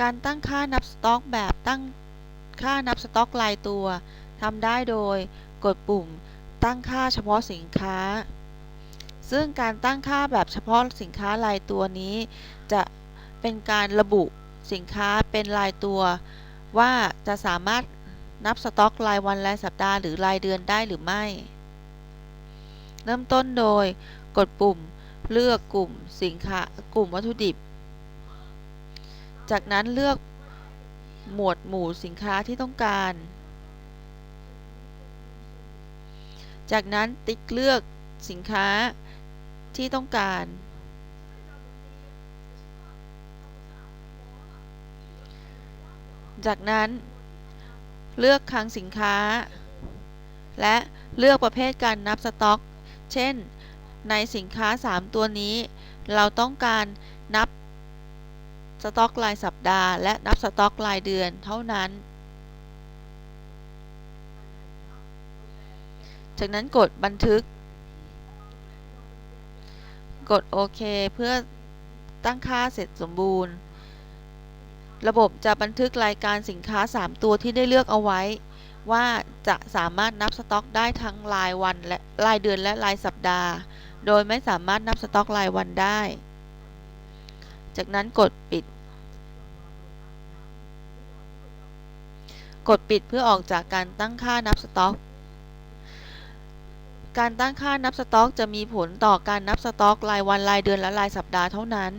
การตั้งค่านับสต็อกแบบตั้งค่านับสต็อกรายตัวทำได้โดยกดปุ่ม ตั้งค่าเฉพาะสินค้า ซึ่งการตั้งค่าแบบเฉพาะสินค้ารายตัวนี้ จะเป็นการระบุสินค้าเป็นรายตัว ว่าจะสามารถนับสต็อกรายวันรายสัปดาห์หรือรายเดือนได้หรือไม่ เริ่มต้นโดย กดปุ่ม เลือกกลุ่มสินค้ากลุ่มวัตถุดิบ จากนั้นเลือกหมวดหมู่สินค้าที่ต้องการ จากนั้นติ๊กเลือกสินค้าที่ต้องการ จากนั้น เลือกคลังสินค้า และเลือกประเภทการนับสต็อก เช่น ในสินค้า 3 ตัวนี้ เราต้องการนับ สต็อกรายสัปดาห์ และนับสต็อกรายเดือนเท่านั้น จากนั้นกดบันทึก กดโอเคเพื่อตั้งค่าเสร็จสมบูรณ์ ระบบจะบันทึกรายการสินค้า 3 ตัวที่ได้เลือกเอาไว้ ว่าจะสามารถนับสต็อกได้ทั้งรายวันและรายเดือนและรายสัปดาห์ โดยไม่สามารถนับสต็อกรายวันได้จากนั้นกดปิด กดปิดเพื่อออกจากการตั้งค่านับสต็อก การตั้งค่านับสต็อก จะมีผลต่อการนับสต็อก รายวันรายเดือนและรายสัปดาห์เท่านั้น